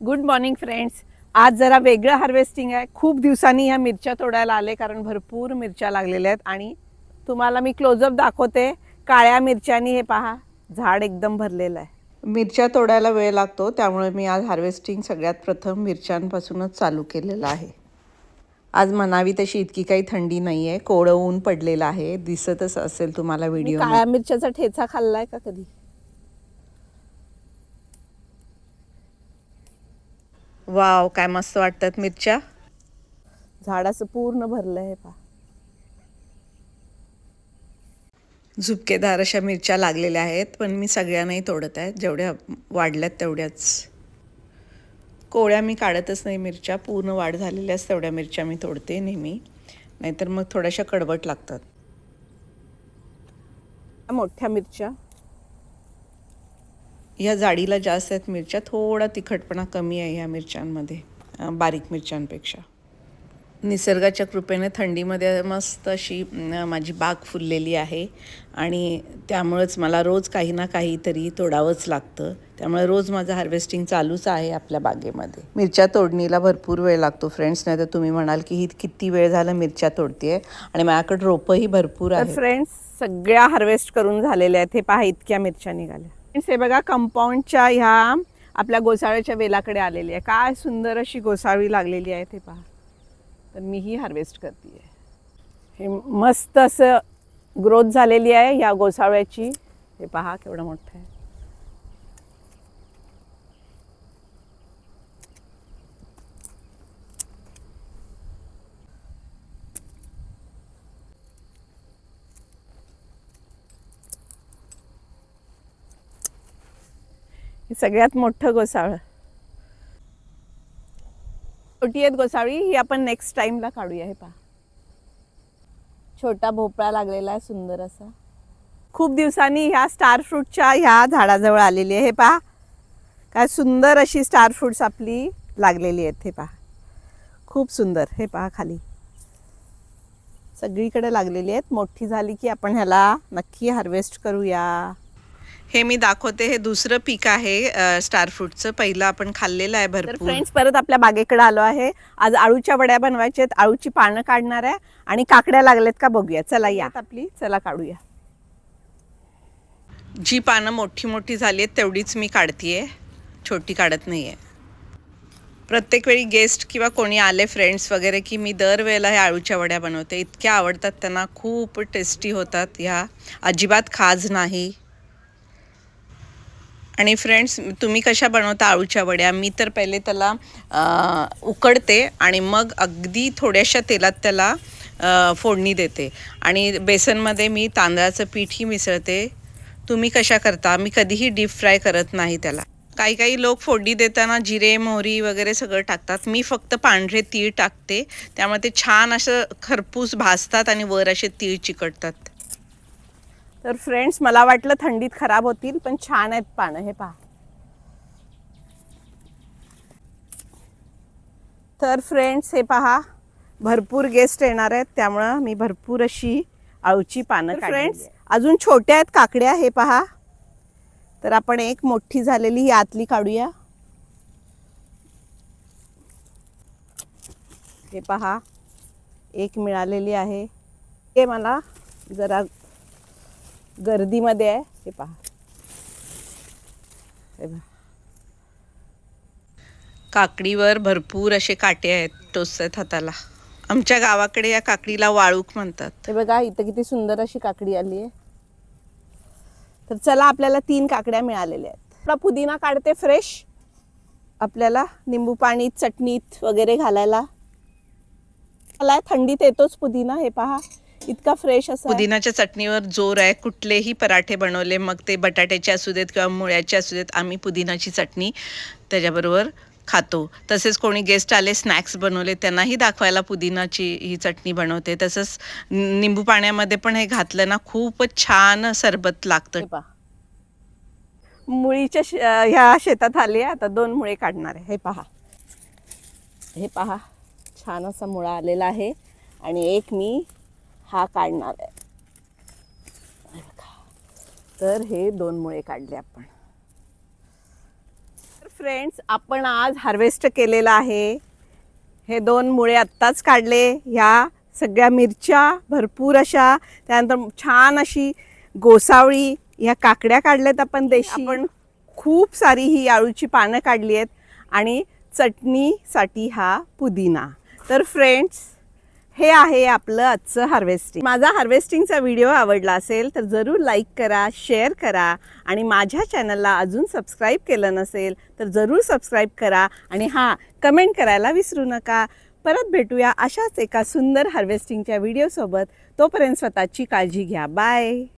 Good morning friends आज जरा वेगळं हार्वेस्टिंग आहे. खूप दिवसांनी ह्या मिरच्या तोडायला आले कारण भरपूर मिरच्या लागलेल्या आहेत आणि तुम्हाला मी क्लोजअप दाखवते. काळ्या मिरच्यानी हे पहा झाड एकदम भरलेलं आहे. मिरच्या तोडायला वेळ लागतो त्यामुळे मी आज हार्वेस्टिंग सगळ्यात प्रथम मिरच्यांपासूनच चालू केलेलं आहे. आज म्हणावी तशी इतकी काही थंडी नाही आहे कोवळं ऊन पडलेलं आहे. दिसतच असेल तुम्हाला व्हिडिओ काळ्या मिरच्याचा ठेचा खाल्लाय का कधी? वाव काय मस्त वाटतात मिरच्या. झाडाचं पूर्ण भरलं आहे पा झुपकेदार अशा मिरच्या लागलेल्या आहेत पण मी सगळ्या नाही तोडत आहे जेवढ्या वाढल्यात तेवढ्याच. कोळ्या मी काढतच नाही मिरच्या पूर्ण वाढ झालेल्याच तेवढ्या मिरच्या मी तोडते नेहमी. नाहीतर मग थोड्याशा कडवट लागतात. मोठ्या मिरच्या. ह्या जाडीला जास्त आहेत मिरच्या थोडा तिखटपणा कमी आहे ह्या मिरच्यांमध्ये बारीक मिरच्यांपेक्षा. निसर्गाच्या कृपेने थंडीमध्ये मस्त अशी माझी बाग फुललेली आहे आणि त्यामुळंच मला रोज काही ना काहीतरी तोडावंच लागतं. त्यामुळे रोज माझं हार्वेस्टिंग चालूच आहे आपल्या बागेमध्ये. मिरच्या तोडणीला भरपूर वेळ लागतो फ्रेंड्स नाही तर तुम्ही म्हणाल की ही किती वेळ झाला मिरच्या तोडतीये आणि माझ्याकडे रोपंही भरपूर आहे फ्रेंड्स सगळ्या हार्वेस्ट करून झालेल्या आहेत हे पहा इतक्या मिरच्या निघाल्या. हे बघा कंपाऊंडच्या ह्या आपल्या गोसाळ्याच्या वेलाकडे आलेली आहे. काय सुंदर अशी गोसाळी लागलेली आहे ते पहा. तर मीही हार्वेस्ट करते हे मस्त असं ग्रोथ झालेली आहे या गोसाळ्याची. हे पहा केवढं मोठं आहे. हे सगळ्यात मोठं गोसाळं. छोटी आहेत गोसाळी ही आपण नेक्स्ट टाईमला काढूया हे पहा. छोटा भोपळा लागलेला आहे सुंदर असा. खूप दिवसांनी ह्या स्टार फ्रूटच्या ह्या झाडाजवळ आलेली आहे हे पहा. काय सुंदर अशी स्टार फ्रूट्स आपली लागलेली आहेत हे पहा. खूप सुंदर हे पहा खाली. सगळीकडे लागलेली आहेत. मोठी झाली की आपण ह्याला नक्की हार्वेस्ट करूया. हे मी दाखवते. हे दुसरं पीक आहे स्टार फ्रूटचं पहिलं आपण खाल्लेलं आहे भरपूर. फ्रेंड्स परत आपल्या बागेकडे आलो आहे. आज आळूच्या वड्या बनवायच्या आहेत. आळूची पानं काढणार आहे आणि काकड्या लागलेत का बघूया. चला या. आपली. चला काढूया. जी पानं मोठी मोठी झाली आहेत तेवढीच मी काढतीये. छोटी काढत नाहीये. प्रत्येक वेळी गेस्ट किंवा कोणी आले फ्रेंड्स वगैरे की मी दरवेळेला ह्या आळूच्या वड्या बनवते. इतक्या आवडतात त्यांना. खूप टेस्टी होतात ह्या. अजिबात खाज नाही. आणि फ्रेंड्स तुम्ही कशा बनवता आळूच्या वड्या? मी तर पहिले त्याला उकडते आणि मग अगदी थोड्याशा तेलात त्याला फोडणी देते. आणि बेसनमध्ये मी तांदळाचं पीठही मिसळते. तुम्ही कशा करता? मी कधीही डीप फ्राय करत नाही त्याला. काही काही लोक फोडणी देताना जिरे मोहरी वगैरे सगळं टाकतात. मी फक्त पांढरे तीळ टाकते. त्यामुळे ते छान असं खरपूस भाजतात आणि वर असे तीळ चिकटतात. तर फ्रेंड्स मला वाटलं थंडीत खराब होतील पण छान आहेत पानं हे पहा. तर फ्रेंड्स हे पहा भरपूर गेस्ट येणार आहेत त्यामुळं मी भरपूर अशी आळूची पानं फ्रेंड्स अजून छोट्या आहेत काकड्या हे पहा. तर आपण एक मोठी झालेली ही आतली काढूया. हे पहा एक मिळालेली आहे. हे मला जरा गर्दीमध्ये आहे. हे पहा. हे पहा काकडीवर भरपूर असे काटे आहेत टोचतात हाताला. आमच्या गावाकडे या काकडीला वाळूक म्हणतात. हे बघा इथं किती सुंदर अशी काकडी आली आहे. तर चला आपल्याला तीन काकड्या मिळालेल्या आहेत. आपला पुदिना काढते फ्रेश आपल्याला निंबू पाणीत चटणीत वगैरे घालायला. मला थंडीत येतोच पुदिना हे पहा. इतका फ्रेश असा पुदिनाच्या चटणीवर जोर आहे. कुठलेही पराठे बनवले मग ते बटाट्याचे असू देत किंवा मुळ्याचे असू देत आम्ही पुदिनाची चटणी त्याच्याबरोबर खातो. तसेच कोणी गेस्ट आले स्नॅक्स बनवले त्यांनाही दाखवायला पुदिनाची ही चटणी बनवते. तसंच निंबू पाण्यामध्ये पण हे घातलं ना खूपच छान सरबत लागतं. हे पहा. मुळीच्या ह्या शेतात आली आहे. आता दोन मुळे काढणार आहे. हे पहा. हे पहा. छान असा मुळा आलेला आहे. आणि एक मी हा काढणार आहे. तर हे दोन मुळे काढले आपण. फ्रेंड्स आपण आज हार्वेस्ट केलेलं आहे. हे दोन मुळे आत्ताच काढले. ह्या सगळ्या मिरच्या भरपूर अशा त्यानंतर छान अशी गोसावळी ह्या काकड्या काढल्यात आपण देशी. आपण खूप सारी ही आळूची पानं काढली आहेत. आणि चटणीसाठी हा पुदिना. तर फ्रेंड्स हे आहे आपलं आजचं हार्वेस्टिंग माझा हार्वेस्टिंगचा व्हिडिओ आवडला असेल तर जरूर लाईक करा शेअर करा आणि माझ्या चॅनलला अजून सबस्क्राईब केलं नसेल तर जरूर सबस्क्राईब करा आणि हां कमेंट करायला विसरू नका. परत भेटूया अशाच एका सुंदर हार्वेस्टिंगच्या व्हिडिओसोबत तोपर्यंत स्वतःची काळजी घ्या. बाय